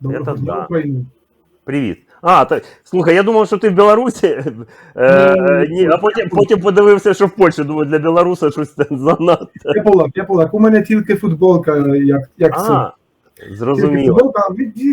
Доброго Это да. Привіт. А, так, слухай, я думав, що ти в Білорусі, е, Ну, ні, а потім, потім подивився, що в Польщі. Думаю, для білоруса щось занадто. Я Полак, я Полак. У мене тільки футболка, як, як. А, Тільки зрозуміло. футболка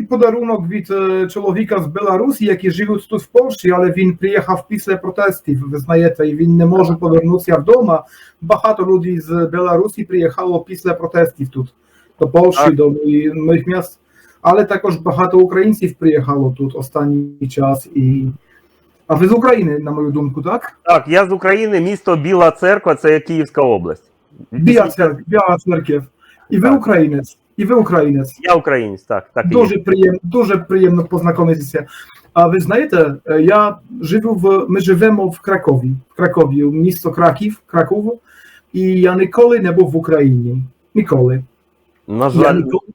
подарунок від е, чоловіка з Білорусі, які живуть тут в Польщі, але він приїхав після протестів, ви знаєте, і він не може повернутися вдома. Багато людей з Білорусі приїхало після протестів тут, до Польщі, до мої- моїх міст. Але також багато українців приїхало тут останній час. І... А ви з України, на мою думку, так? Так, я з України, місто Біла Церква, це Київська область. Біла церква, Біла церква. І ви Так. українець, і ви українець. Я українець, так. так. Дуже приємно, дуже приємно познайомитися. А ви знаєте, е, я живу в ми живемо в Кракові, в Кракові, місто Краків, Краков, і я ніколи не був в Україні. Ніколи. На Я ніколи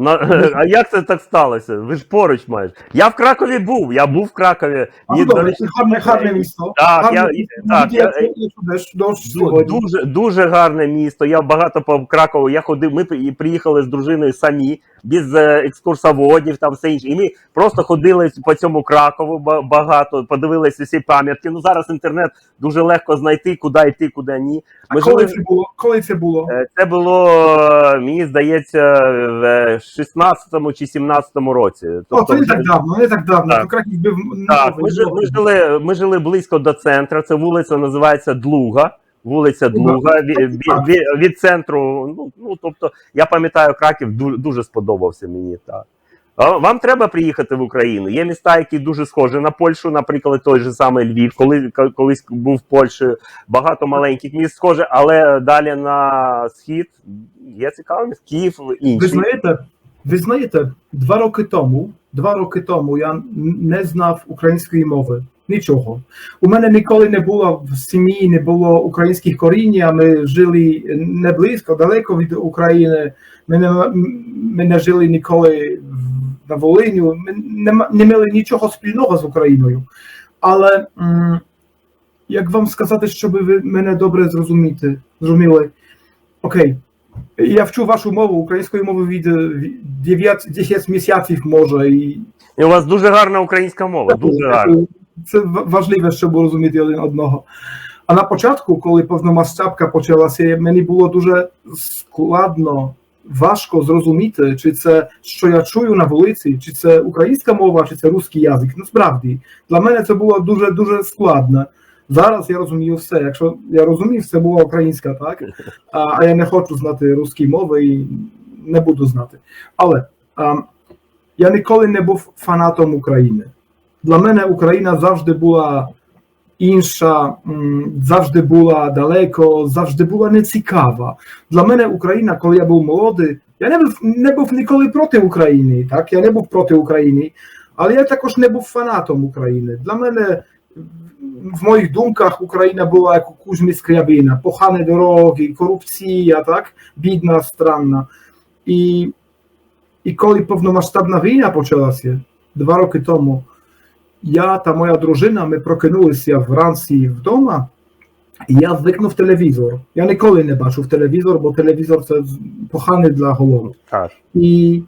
на, а як це так сталося? Ви ж поруч майже. Я в Кракові був, я був в Кракові. А, ну, добре, речі, гарне, гарне місто. Так, гарне я- місто. я, я-. Дуже дуже гарне місто. Я багато по Кракову. Я ходив. Ми приїхали з дружиною самі, без е, екскурсоводів, там все інше. І ми просто ходили по цьому Кракову багато, подивилися всі пам'ятки. Ну зараз інтернет дуже легко знайти, куди йти, куди ні. А коли жили. це було? Коли це було? е, Це було, е, мені здається, в 16-му чи 17-му році. О, це не так давно, не так давно. Так. Краків був Так, ми, жи- ми, жили, ми жили близько до центру. Це вулиця називається Длуга. Вулиця Длуга від, від, від, від центру. Ну, ну тобто, я пам'ятаю, Краків дуже, дуже сподобався мені. Так. А Вам треба приїхати в Україну. Є міста, які дуже схожі на Польщу, наприклад, той же самий Львів, коли ко- колись був Польщею. Багато маленьких міст схоже, але далі на схід є цікаві міста. Київ Ви інші. знаєте, ви знаєте, два роки тому, два роки тому я не знав української мови. Нічого. У мене ніколи не було в сім'ї, не було українських коріння. Ми жили не близько, далеко від України. Ми не, ми не жили ніколи на Волиню. Ми не, не мали нічого спільного з Україною. Але як вам сказати, щоб ви мене добре зрозуміти, зрозуміли? Окей. Я вчу вашу мову, української мови від е, 9 10 місяців може. І І у вас дуже гарна українська мова. Дуже гарна. це ва- важливо, щоб розуміти один одного. А на початку, коли повномасштабка почалася, мені було дуже складно, важко зрозуміти, чи це що я чую на вулиці, чи це українська мова, чи це русський язик. Насправді, для мене це було дуже дуже складно. Зараз я розумію все. Якщо я розумів, це була українська, так? А, а я не хочу знати русської мови і не буду знати. Але а, я ніколи не був фанатом України. Для мене Україна завжди була інша, завжди була далеко, завжди була нецікава. Для мене Україна, коли я був молодий, я не був, не був ніколи проти України. Так? Я не був проти України, але я також не був фанатом України. Для мене в моїх думках Україна була як у Кузьмі Скрябина, похане дороги, корупція, так? бідна, странна. І, і коли повномасштабна війна почалася два роки тому, я та моя дружина, ми прокинулися вранці вдома, і я звикнув телевізор. Я ніколи не бачив телевізор, бо телевізор це поганий для голови. Так. І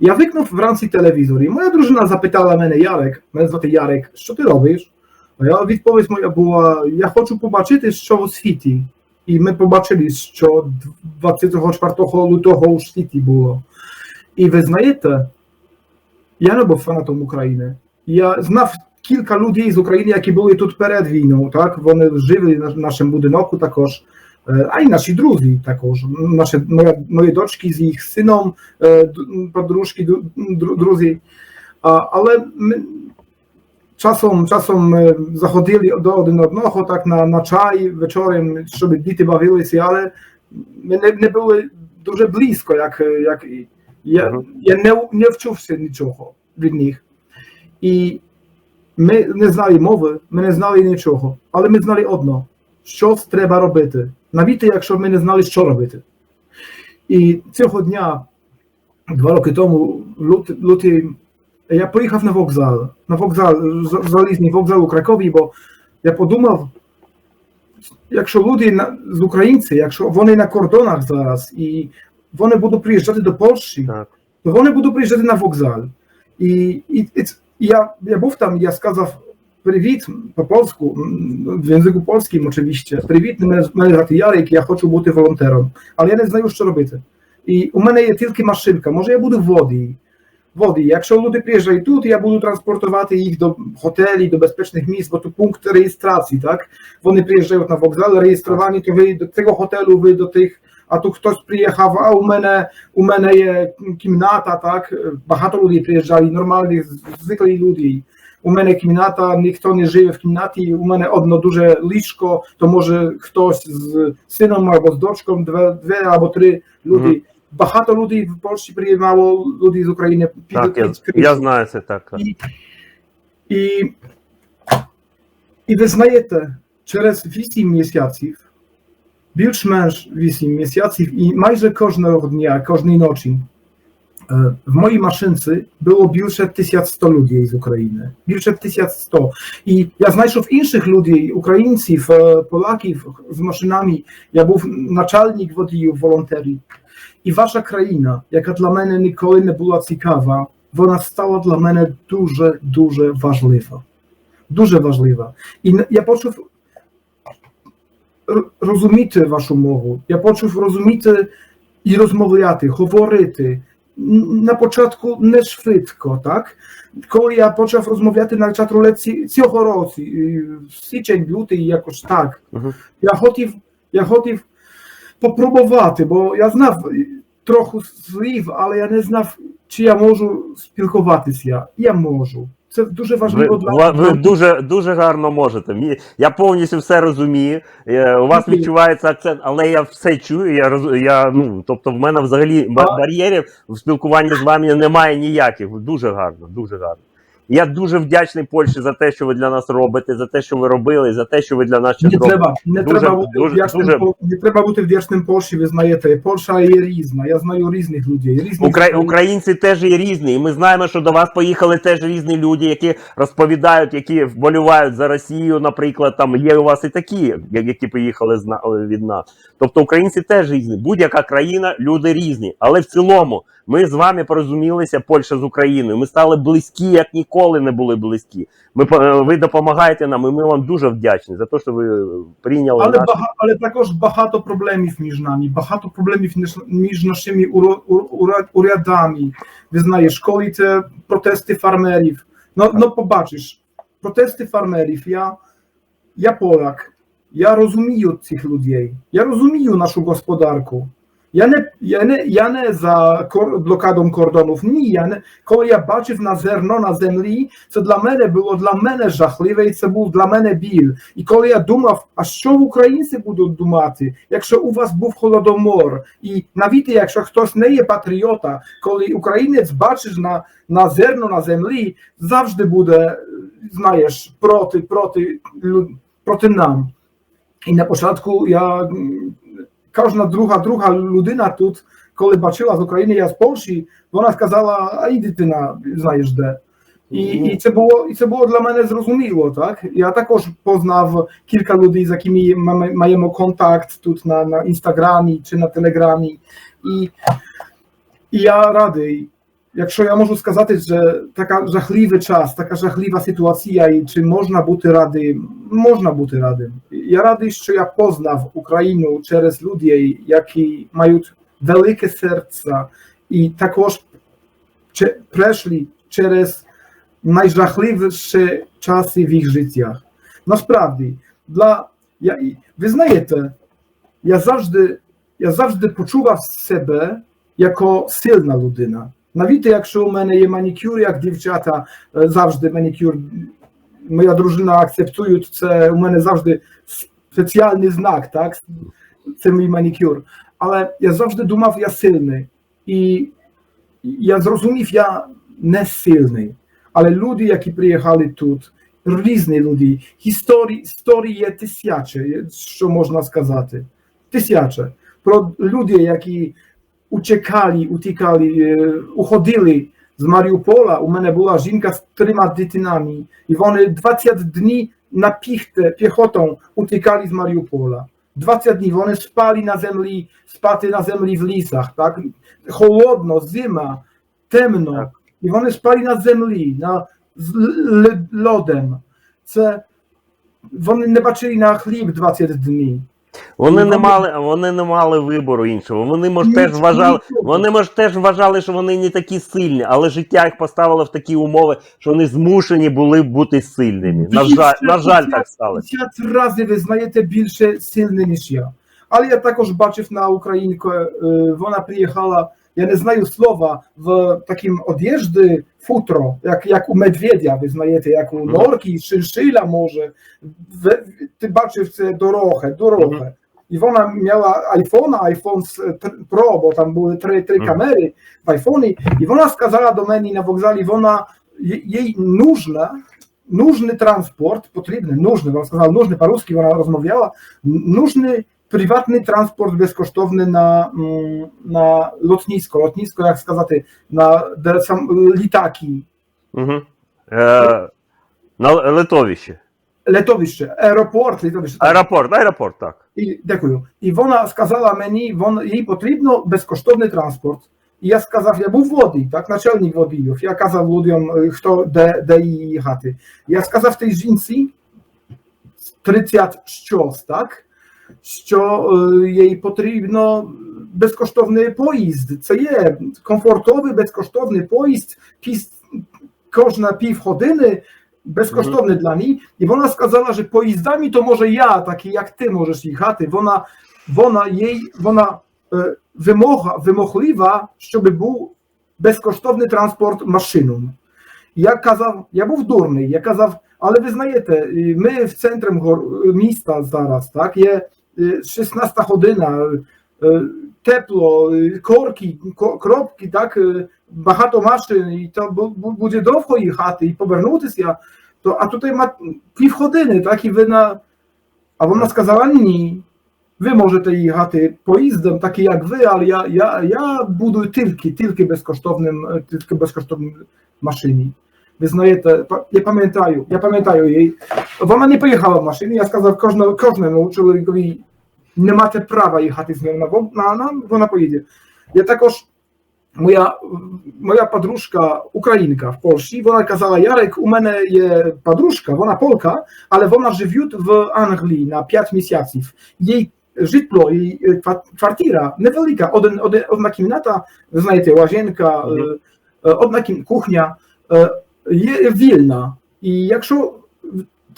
я викнув вранці телевізор, і моя дружина запитала мене, Ярик, мене звати Ярик, що ти робиш? А я відповідь моя була: я хочу побачити, що у світі. І ми побачили, що 24 лютого у світі було. І ви знаєте, я не був фанатом України. Я знав кілька людей з України, які були тут перед війною. Так? Вони жили на нашому будинку також. Е, А й наші друзі також. Наші, моя, дочки з їх сином, е, д- подружки, ду- дру- друзі. А, але ми часом, часом заходили до один одного так на, на чай вечором, щоб діти бавилися, але ми не, не були дуже близько, як, як я, я не, не вчився нічого від них. І ми не знали мови, ми не знали нічого, але ми знали одно, що треба робити. Навіть якщо ми не знали, що робити. І цього дня, два роки тому, лютий, лютий я поїхав на вокзал, на вокзал, з- залізний вокзал у Кракові, бо я подумав, якщо люди на- з українці, якщо вони на кордонах зараз і вони будуть приїжджати до Польщі, Так. то вони будуть приїжджати на вокзал. І, і, і ц- я, я був там, я сказав привіт по-польську, м, в języku polskim oczywiście. Привіт, мене, мене звати Ярик, я хочу бути волонтером, але я не знаю, що робити. І у мене є тільки машинка, може я буду водій. Водій. Якщо люди приїжджають тут, я буду транспортувати їх до готелів, до безпечних місць, бо тут пункт реєстрації, так? Вони приїжджають на вокзал, реєстровані, то ви до цього готелю, ви до тих, а тут хтось приїхав, а у мене, у мене є кімната, так? Багато людей приїжджали, нормальних, звиклі люди. У мене кімната, ніхто не живе в кімнаті, у мене одно дуже ліжко, то може хтось з сином або з дочком, дві, або три люди. Мгм. Багато людей в Польщі приїмало люди з України під, Так, я, під кришку. я знаю це так. так. І, і, і ви знаєте, через 8 місяців, більш-менш 8 місяців і майже кожного дня, кожної ночі, е, в моїй машинці було більше 1100 людей з України. Більше 1100. І я знайшов інших людей, українців, е, полаків з машинами. Я був начальник водіїв, І ваша країна, яка для мене ніколи не була цікава, вона стала для мене дуже, дуже важлива. Дуже важлива. І я почув розуміти вашу мову. Я почув розуміти і розмовляти, говорити. На початку не швидко, так? Коли я почав розмовляти на чат рулетці цього року, січень, лютий, якось так, я хотів, я хотів попробувати, бо я знав трохи слів, але я не знав, чи я можу спілкуватися. Я можу. Це дуже Ви, важливо для ви дуже, дуже гарно можете. Я повністю все розумію. Е, У вас відчувається акцент, але я все чую. Я, роз- я, ну, тобто, в мене взагалі ба- бар'єрів в спілкуванні з вами немає ніяких. Дуже гарно, дуже гарно. Я дуже вдячний Польщі за те, що ви для нас робите, за те, що ви робили, за те, що ви для нас Не робите. треба, не Дуже- треба бути дуже- вдячним дуже- не треба бути вдячним Польщі, ви знаєте. Польща є різна. Я знаю різних людей. Різних Укра... людей. Українці теж є різні, і ми знаємо, що до вас поїхали теж різні люди, які розповідають, які вболівають за Росію, наприклад, там є у вас і такі, які поїхали від нас. Тобто українці теж різні. Будь-яка країна, люди різні. Але в цілому ми з вами порозумілися, Польща з Україною. Ми стали близькі, як ніколи не були близькі. Ми по- ви допомагаєте нам, і ми вам дуже вдячні за те, що ви прийняли Але, наш... бага, але також багато проблемів між нами, багато проблемів між, нашими ур- урядами. Ви знаєш, коли це протести фермерів. Ну, ну побачиш, протести фермерів. Я, я Polak, я розумію цих людей, я розумію нашу господарку. Я не, я не, я не за кор, блокаdą кордонів. Ні, я не, коли я бачив на зерно на землі, це для мене було для мене жахливе, і це був для мене біль. І коли я думав, а що українці будуть думати, якщо у вас був холодомор, і навіть якщо хтось не є патріота, коли українець бачиш на, на зерно на землі, завжди буде, знаєш, проти, проти, проти нам. І на початку я кожна друга, друга людина тут, коли бачила з України, я з Польщі, вона сказала, а іди ти на, знаєш де. І, і, це було, і це було для мене зрозуміло, так? Я також познав кілька людей, з якими маємо контакт тут на, на інстаграмі чи на телеграмі. І, і я радий, якщо я можу сказати, що така жахливий час, така жахлива ситуація, і чи можна бути радим, можна бути радим. Я радий, що я познав Україну через людей, які мають велике серце і також че- пройшли через найжахливіші часи в їх життях. Насправді, для, я, і- ви знаєте, я завжди, я завжди почував себе як сильна людина. Навіть якщо у мене є манікюр, як дівчата, е, завжди манікюр, моя дружина акцептує, це у мене завжди спеціальний знак, так? Це мій манікюр. Але я завжди думав, я сильний. І я зрозумів, я не сильний. Але люди, які приїхали тут, різні люди, історії, історії є тисячі, що можна сказати. Тисячі. Про люди, які uciekali, uciekali, e, uchodzili z Mariupola. U mnie była żinka z trema dziewczynami i one 20 dni na pichtę, piechotą uciekali z Mariupola. 20 dni, one spali na ziemi, spaty na ziemi w lisach, tak? Chłodno, zima, temno. Tak. I one spali na ziemi, na z lodem. One nie baczyli na chleb 20 dni. Вони Ну, не мали, вони не мали вибору іншого. Вони може теж вважали, вони може теж вважали, що вони не такі сильні, але життя їх поставило в такі умови, що вони змушені були бути сильними. На жаль, на жаль, так сталося. 50 разів ви знаєте більше сильний, ніж я. Але я також бачив на українку, е, вона приїхала, я не знаю слова, в таким одежді футро, як, як у медведя, ви знаєте, як у Мгм. норки, шиншиля може. Ви- Ти бачив це дороги, дороги. Мгм. І вона мала айфона, айфон з, е, тр- Pro, бо там були три, три Мгм. камери в айфоні, і вона сказала до мене на вокзалі, вона, їй- їй нужна, нужний транспорт, потрібний, нужний, вона сказала, нужний по-русски, вона розмовляла, нужний приватний транспорт безкоштовний на, м, на лотнісько, лотнісько, як сказати, на де сам літаки, Угу. Е, на литовище. летовище, аеропорт, літовище. Аеропорт, аеропорт, так. І, дякую. І вона сказала мені, вон, їй потрібно безкоштовний транспорт. І я сказав, я був водій, так, начальник водіїв. Я казав людям, е, хто де, де їй їхати. Я сказав тій жінці 30 щось, так, що е, їй потрібно безкоштовний поїзд. Це є комфортовий безкоштовний поїзд, кожна півгодини безкоштовний для неї. І вона сказала, що поїздами то може я, такий як ти можеш їхати. Вона, вона, їй, вона е, вимога, вимоглива, щоб був безкоштовний транспорт машиною. Я казав, я був дурний, я казав, але ви знаєте, ми в центрі міста зараз, так, є 16 година, е, тепло, е, корки, ко- кропки, так, е, багато машин, і бу- буде довго їхати і повернутися, то, а тут півгодини, так, і ви на... А вона сказала, ні, ви можете їхати поїздом, так як ви, але я, я, я буду тільки, тільки безкоштовним, е, тільки безкоштовним машині. Ви знаєте, я пам'ятаю, я пам'ятаю її. Вона не поїхала в машині, я сказав кожному, кожному чоловікові, не маєте права їхати з ним на, вон- на, на вона поїде. Я також, моя, моя подружка, українка в Польщі, вона казала, Ярek, у мене є подружка, вона полка, але вона живе в Англії на 5 місяців. Їй житло, її е, ква- квартира невелика, один, один, одна кімната, ви знаєте, łazienka, Мгм. е, е, одна кім, кухня, е, є вільна. І якщо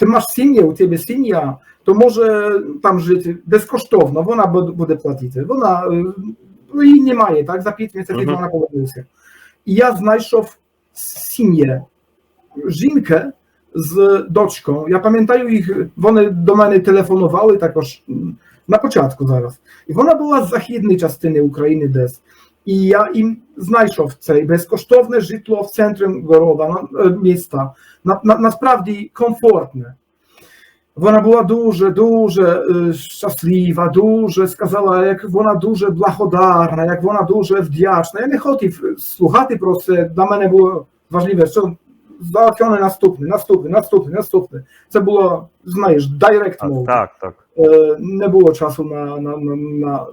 ти маєш сім'ю, у тебе сім'я, то може там жити безкоштовно, вона бу- буде платити. Вона е, ну, її немає, так? За 5 місяців вона повернеться. І я знайшов сім'ю, жінkę з дочкою. Я пам'ятаю їх, вони до мене телефонували також на початку зараз. І вона була з західної частини України десь. І я їм знайшов це безкоштовне житло в центрі города, е, міста. На, на, насправді комфортне. Вона була дуже, дуже е, щаслива, дуже сказала, як вона дуже благодарна, як вона дуже вдячна. Я не хотів слухати про це. Для мене було важливе, що зałatwione наступне, наступне, наступне, наступне. Це було, знаєш, direct Так, так. так. Е, не було часу на, на, на, на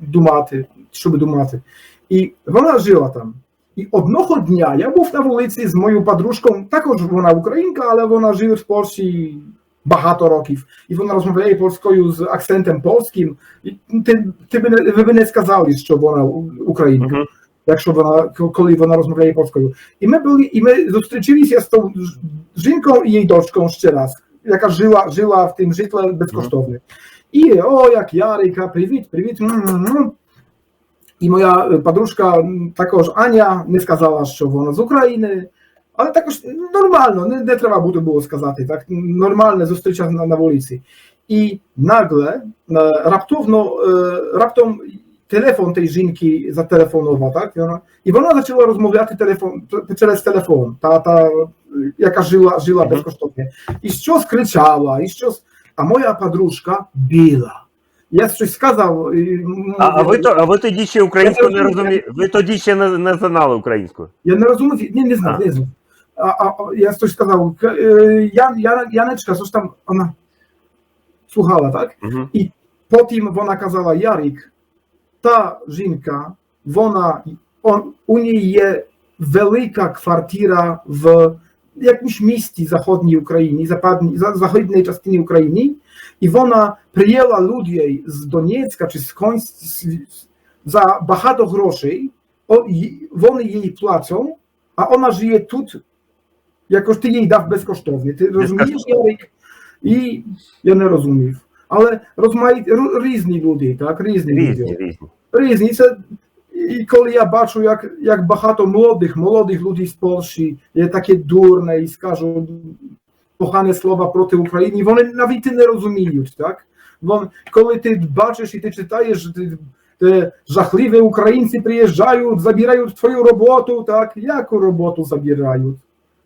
думати, щоб думати. І вона жила там. І одного дня я був на вулиці з моєю подружкою, також вона українка, але вона живе в Польщі багато років. І вона розмовляє польською з акцентом польським. І ти, ти би не, ви б не сказали, що вона українка Мгм. якщо вона коли вона розмовляє польською. І ми були, і ми зустрічалися з tą жінкою і її дочкою ще раз, яка жила, жила в тим житлі безкоштовно. І о, як Ярика, привіт, привіт. м-м-м. І моя е, подружка м, також Аня не сказала, що вона з України. Але також нормально, не, не треба буде було сказати, так нормальне зустріча на, на вулиці. І наgle, раптовно, раптом телефон tej жінки зателефонував, так? І вона, і вона почала розмовляти телефон, через телефон, та, та, яка жила, жила Мгм. безкоштовно. І щось кричала, і щось, а моя подружка біла. Я щось сказав. І, А, а, ви, то- а ви тоді ще українську не розумієте? Ви тоді ще не, не знали українську? Я не розумів, не, не знав, не знав. А, а, а я щось сказав, к- е, я, я, Янечка, щось там, вона слухала, так? Угу. Потім вона казала, Ярик, та жінка, вона, он, у ній є велика квартира в якимś місті Zachodniej України, zapadniej, za- zachodniej частині України, і вона прийняла людей з Донецька чи з Конь за багато грошей, о, й- вони їй платять, а вона живе тут, якось ти їй дав безкоштовно. Ти розумієш, Ярик? І я не розумів. Але розмаїть ру- різні люди, я бачу, як, як багато молодих, молодих людей з Польщі є таке дурне і скажуть погане слова проти України, вони навіть і не розуміють, так? Вон, коли ти бачиш і ти читаєш, що ти, те жахливі українці приїжджають, забирають твою роботу, так? Яку роботу забирають?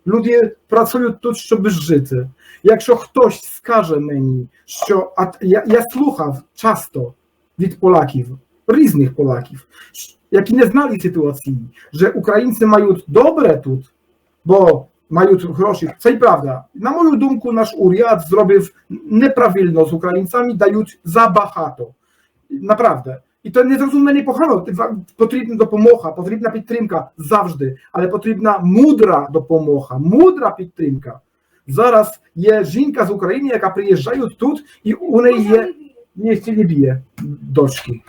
Люди працюють тут, щоб жити. Якщо хтось скаже мені, що а я, я слухав часто від Полаків, різних Полаків, які не знали ситуації, że Українці мають добре тут, бо мають гроші. Це й правда. На мою думку, наш уряд зробив неправильно з українцями, дають забагато. Naprawdę. I to nie zrozumienie pogano. Potrzebna допомога, потрібна підтримка завжди, але потрібна мудра допомога, мудра підтримка. Зараз є жінка з України, яка приїжджає тут, і у неї є nie, nie bije, дочки.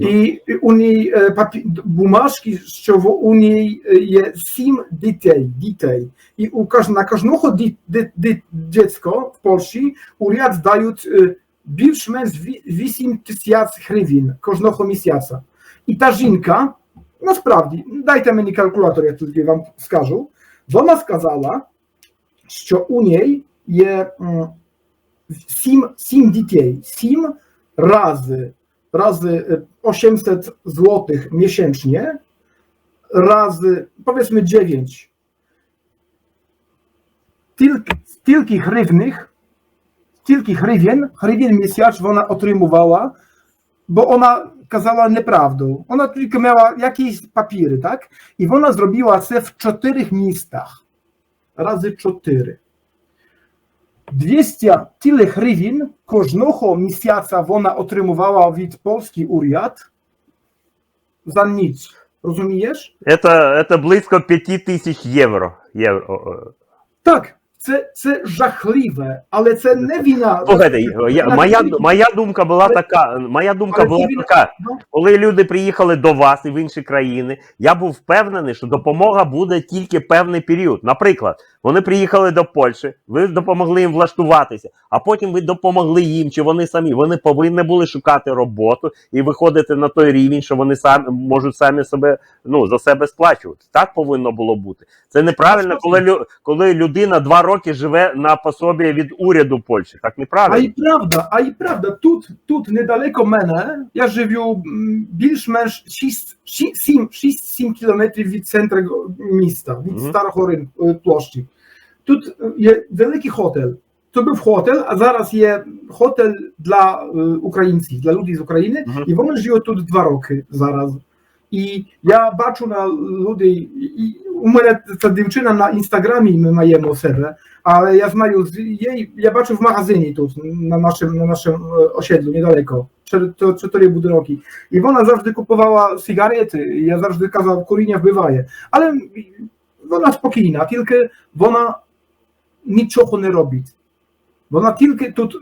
І у неї е, папі, бумажки, що в, у неї е, є сім дітей, дітей. І у кож, на кожного ді, ді, ді, dziecko в Польщі уряд дають е, більш-менш ві- 8 тисяч гривень кожного місяця. І та жінка, насправді, дайте мені калькулятор, я тільки вам скажу, вона сказала, що у неї є м, сім, сім дітей, сім razy, razy e, 800 zł miesięcznie, razy powiedzmy 9. Тільки, тільки гривних, тільки гривень, гривень місяць вона отримувала, бо вона казала неправду. Вона тільки мала якісь папіри, так? І вона зробила це в чотирьох містах. Рази чотири. 200 tyle гривень кожного місяця вона отримувала від польський уряд за ніч. Розумієш? Это, это близько 5 тисяч євро. євро. Так, це, це жахливе, але це не війна. Слухайте, я, моя, моя думка була така. Моя думка Але була війна- така. Ну. Коли люди приїхали до вас і в інші країни, я був впевнений, що допомога буде тільки певний період. Наприклад, вони приїхали до Польщі, ви допомогли їм влаштуватися, а потім ви допомогли їм, чи вони самі. Вони повинні були шукати роботу і виходити на той рівень, що вони самі можуть самі себе ну за себе сплачувати. Так повинно було бути. Це неправильно, коли коли людина два роки живе на пособі від уряду Польщі. Так А неправильно. і правда, а і правда, тут, тут недалеко мене, я живу більш-менш 6-7 кілометрів від центру міста, від Мгм. старого ринку е, площі. Тут е, є великий хотель. To był hotel, a zaraz je hotel dla y, Ukraińców, dla ludzi z Ukrainy Mhm. i вони живуть тут два роки зараз. І я бачу на людей, і у мене ця дівчина на інстаграмі ми маємо себе, але я знаю з її, я бачу в магазині тут на нашym, на naszym e, osiedlu niedaleko, cztery, to cztery budynki. I ona zawsze kupowała cigarety, i ja zawsze kazał kurinia wbywaje, ale вона спокійна, тільки вона нічого не робить. Вона тільки тут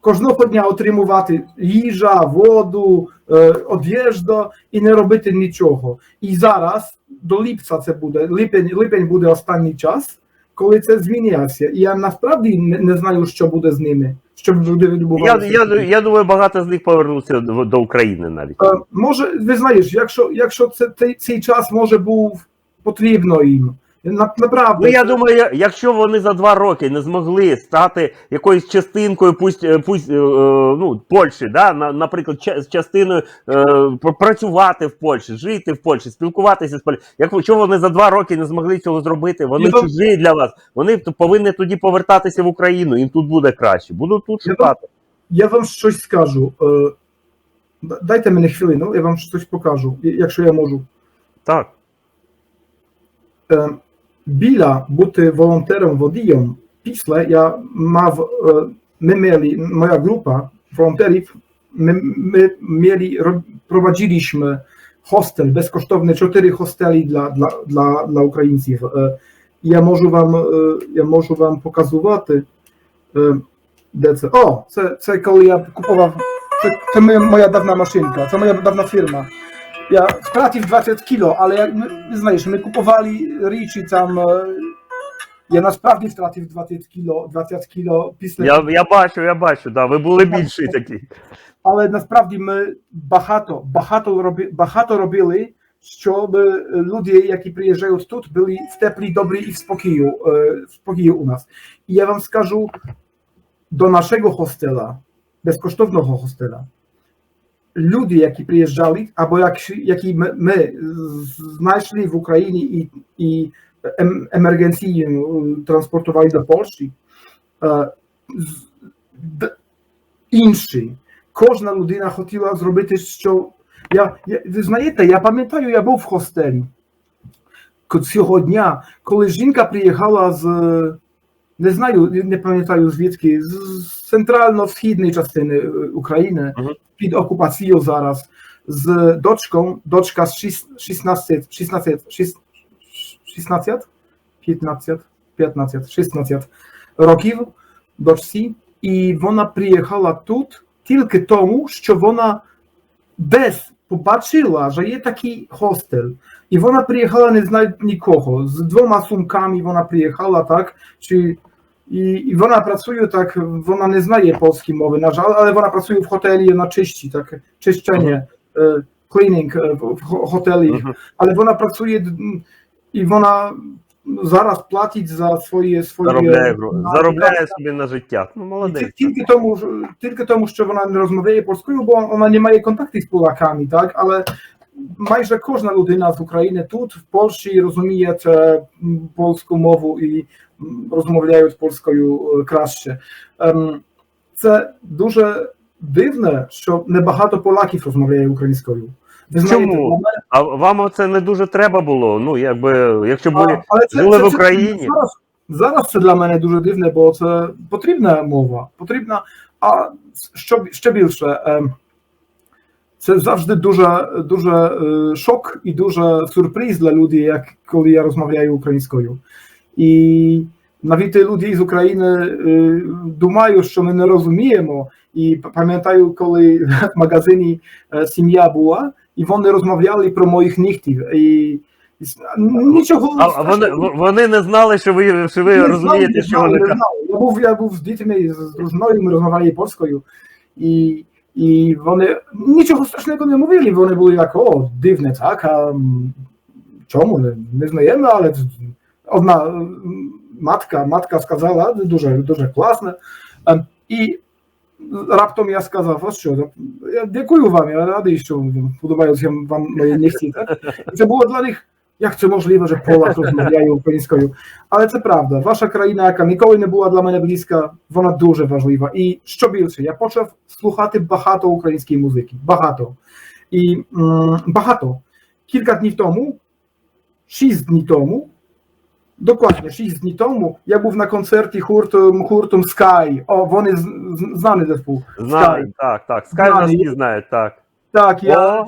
кожного дня отримувати їжа, воду, е, одежду і не робити нічого. І зараз до липця це буде, липень, липень буде останній час, коли це зміняється. І я насправді не, не знаю, що буде з ними, що буде Я, відбуватися. я, я думаю, багато з них повернуться до, до України навіть. Е, Може, ви знаєш, якщо, якщо це, цей, цей час може був потрібно їм, направду. Ну я думаю, якщо вони за два роки не змогли стати якоюсь частинкою, пусть, е, пусть е, е, ну, Польщі, да, наприклад, з частиною працювати в Польщі, жити в Польщі, спілкуватися з Польщею. Якщо вони за два роки не змогли цього зробити, вони Я вам- чужі для вас. Вони повинні тоді повертатися в Україну. Їм тут буде краще. Будуть тут шукати. Я вам щось скажу. Дайте мені хвилину, я вам щось покажу, якщо я можу. Так. Е, Біля бути волонтером водієм, після я мав, е, ми mieli, моя група волонтерів, ми, ми mieli, ро- prowadziliśmy hostel, bezkosztowne чотири hosteli dla, dla, dla, dla українців. Е, Я можу вам, е, я можу вам показувати, е, де це. О, це, це коли я купував, це, це моя, моя давна машинка, це моя давна firma. Ja stracił 20 kilo, ale jak my, ми купували річі там, е, я насправді втратив 20 кіло, 20 кіло після Я, я бачу, я бачу, да, ви були більші такі. але насправді ми багато, багато, роби, багато робили, щоб люди, які приїжджають тут, були в теплі, добрі і в спокою, в спокою у нас. І я вам скажу, до нашого hostela, безкоштовного hostela, люди, які приїжджали, або як, які ми, знайшли в Україні і, і ем, емергенційно е, транспортували до Польщі, е, інші. Кожна людина хотіла зробити, що я, я ви знаєте, я пам'ятаю, я був в хостелі цього дня, коли жінка приїхала з не знаю, не пам'ятаю звідки, з з центрально-східної частини е, України Мгм. під окупацією зараз з дочкою, дочка з шіс- 16, 16, шіс- 16, 15, 15, 16 років дочці, і вона приїхала тут тільки тому, що вона десь побачила, що є такий хостел. І вона приїхала, не знає нікого. З двома сумками вона приїхала, так? Чи, і, і вона працює так, вона не знає польської мови, на жаль, але вона працює в готелі на czyści, так, czyszczenie, е, cleaning е, в в го- готелі. Мгм. Але вона працює м, і вона зараз платить за свої свої Заробляє, гро- на- заробляє собі на життя. Ну, і молодець. ті- Тільки тому, ж- тільки тому, що вона не розмовляє польською, бо вона не має контактів з поляками, так? Але майже кожна людина з України тут, в Польщі, розуміє це, м, польську мову і м, розмовляють польською е, краще. Ем, Це дуже дивне, що небагато поляків розмовляє українською. Ви Чому? мене- А вам це не дуже треба було. Ну, якби, якщо б ви А, але жили в Україні. Зараз, зараз це для мене дуже дивне, бо це потрібна мова. Потрібна, а що, ще більше, ем, це завжди дуже, дуже е, шок і дуже сюрприз для людей, як коли я розмовляю українською. І навіть люди з України думають, що ми не розуміємо. І пам'ятаю, коли в магазині сім'я була, і вони розмовляли про моїх нігтів. І, нічого А а вони, вони не знали, що ви, що ви не розумієте, знали, що вони. Я був, я був з дітьми, з дружиною, ми розмовляли польською, і, і вони нічого страшного не mówili, вони були як, о, дивне, так, а чому, не, не знаємо, але одна м, матка, матка сказала, дуже, дуже класне, Ем, і раптом я сказав, ось що, я дякую вам, я радий, що подобаються вам мої нігті. Так? І це було для них, як це можливо, що Полак розмовляє українською. Але це правда. Ваша країна, яка ніколи не була для мене близька, вона дуже важлива. І що більше, я почав слухати багато української музики. Багато. І м, багато. Кілька днів тому, шість днів тому, dokładnie шість днів тому, я був на концерті гуртом, гуртом Sky. Вони з- з- знаний зespół. Знають, так, так. Скай нас Знають. всі знають, так. Так, я О,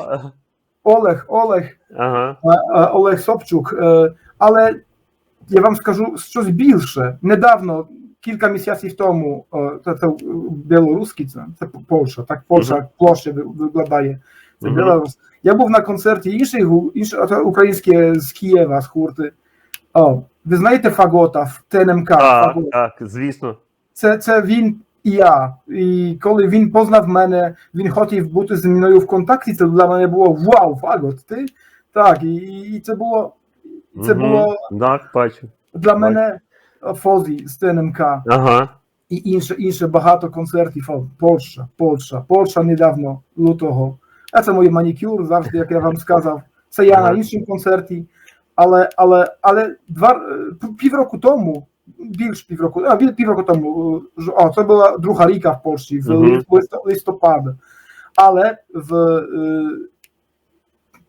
Олег, Олег, ага. е, е, Олег Собчук. Е, Але я вам скажу щось більше. Недавно, кілька місяців тому, е, це, це білоруський, це, це Польща, так Польща Мгм. площа ви- виглядає. Це Мгм. Білорус. Я був на концерті інших, це українські з Києва, з гурти. О, ви знаєте Фагота, в ТНМК? Так, Фагот. так, звісно. Це, це він і я. І коли він познав мене, він хотів бути зі мною в контакті, це для мене було вау, Фагот, ти? Так, і, і це було, це було Так, бачу. для мене Фозі з ТНМК Ага. і інше, інше багато концертів. О, Польща, Польща, Польща недавно, лютого. А це мій манікюр, завжди, як я вам сказав. Це я на іншому концерті. Але, але, але два, е, півроку тому, більш півроку, а біль- півроку тому, е, ж- о, це була друга ріка в Польщі, в Мгм. листо- листопад. Але в, е,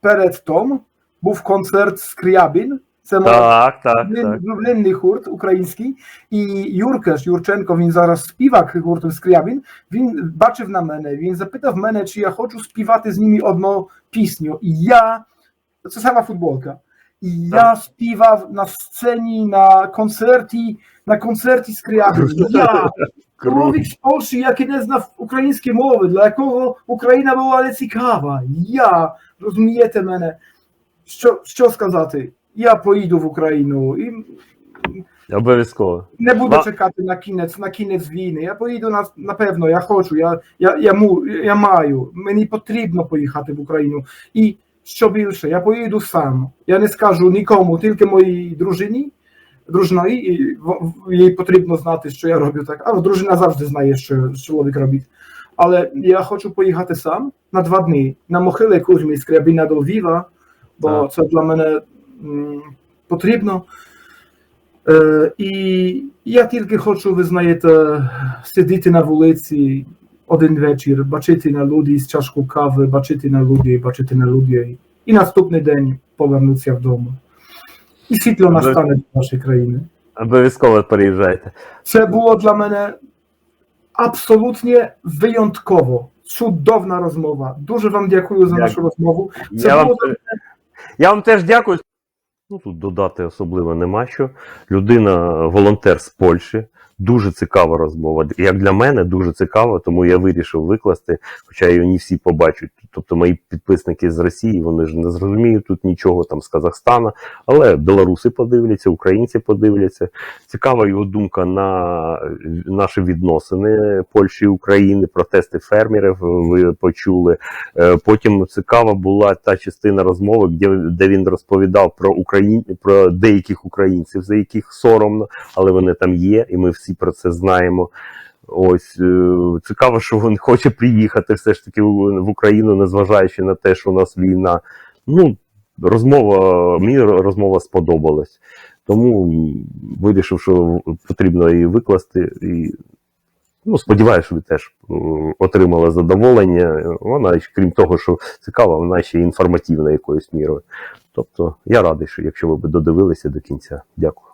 перед тим був концерт Скрябін Це моя Так, так, Блин- так. Блинний гурт український, і Юркеш Юрченко, він зараз співак гурту Скрябін, він бачив на мене, він запитав мене, чи я хочу співати з ними одну пісню. І я співав на сцені, на концерті, на концерті Скрябін. Я, Круто. чоловік з Польщі, який не знав української мови, для якого Україна була не цікава. Я, розумієте мене, що, що сказати? Я поїду в Україну і Обов'язково. не буду Ва- чекати на кінець, на кінець війни. Я поїду на, напевно, я хочу, я, я, я, му, я маю. Мені потрібно поїхати в Україну. І що більше, я поїду сам. Я не скажу нікому, тільки моїй дружині. Дружина, і- їй потрібно знати, що я роблю так. А дружина завжди знає, що чоловік робить. Але я хочу поїхати сам на два дні на могили Кузьмі Скрябіна до Львова, бо Так. це для мене м, потрібно. Е, і я тільки хочу, ви знаєте, сидіти на вулиці один вечір, бачити на людей з чашку кави, бачити на людей, бачити на людей. І наступний день повернутися вдома. І світло настане в нашій країні. Обов'язково переїжджайте. Це було для мене абсолютnie wyjątkowo. Cudowna rozmowa. Дуже вам дякую за нашу розмову. Це Я вам, було те- я вам теж дякую. Ну, тут додати особливо нема що. Людина, волонтер з Польщі. Дуже цікава розмова. Як для мене, дуже цікава, тому я вирішив викласти, хоча її не всі побачать. Тобто мої підписники з Росії, вони ж не зрозуміють тут нічого там з Казахстана, але білоруси подивляться, українці подивляться. Цікава його думка на наші відносини Польщі і України, протести фермерів. Ви почули. Е, Потім цікава була та частина розмови, де, він розповідав про Україн... про деяких українців, за яких соромно, але вони там є, і ми всі про це знаємо. Ось е, цікаво, що він хоче приїхати все ж таки в Україну, незважаючи на те, що у нас війна. Ну, розмова, мені розмова сподобалась. Тому вирішив, що потрібно її викласти. І ну, сподіваюся, що ви теж м, отримали задоволення. Вона, крім того, що цікава, вона ще інформативна якоюсь мірою. Тобто я радий, що якщо ви додивилися до кінця. Дякую.